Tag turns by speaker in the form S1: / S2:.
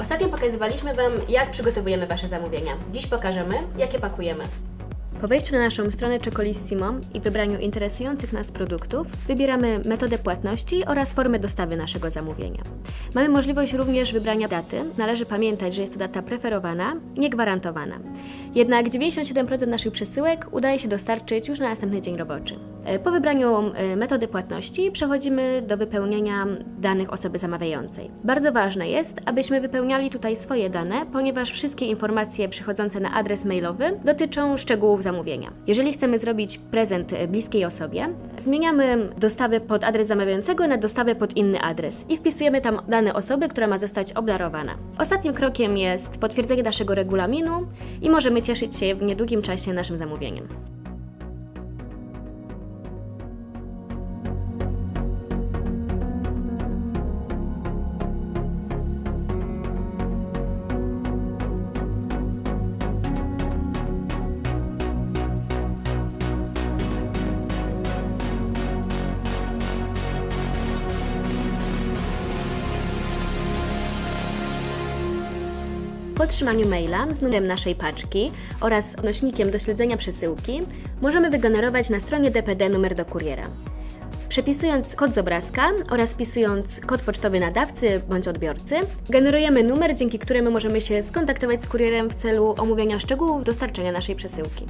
S1: Ostatnio pokazywaliśmy Wam, jak przygotowujemy Wasze zamówienia. Dziś pokażemy, jak je pakujemy. Po wejściu na naszą stronę Czekolissimo i wybraniu interesujących nas produktów, wybieramy metodę płatności oraz formę dostawy naszego zamówienia. Mamy możliwość również wybrania daty. Należy pamiętać, że jest to data preferowana, niegwarantowana. Jednak 97% naszych przesyłek udaje się dostarczyć już na następny dzień roboczy. E, Po wybraniu e, metody płatności przechodzimy do wypełnienia danych osoby zamawiającej. Bardzo ważne jest, abyśmy wypełniali tutaj swoje dane, ponieważ wszystkie informacje przychodzące na adres mailowy dotyczą szczegółów zamówienia. Jeżeli chcemy zrobić prezent e, bliskiej osobie, zmieniamy dostawę pod adres zamawiającego na dostawę pod inny adres i wpisujemy tam dane osoby, która ma zostać obdarowana. Ostatnim krokiem jest potwierdzenie naszego regulaminu i możemy cieszyć się w niedługim czasie naszym zamówieniem. Po otrzymaniu maila z numerem naszej paczki oraz odnośnikiem do śledzenia przesyłki możemy wygenerować na stronie DPD numer do kuriera. Przepisując kod z obrazka oraz wpisując kod pocztowy nadawcy bądź odbiorcy, generujemy numer, dzięki któremu możemy się skontaktować z kurierem w celu omówienia szczegółów dostarczenia naszej przesyłki.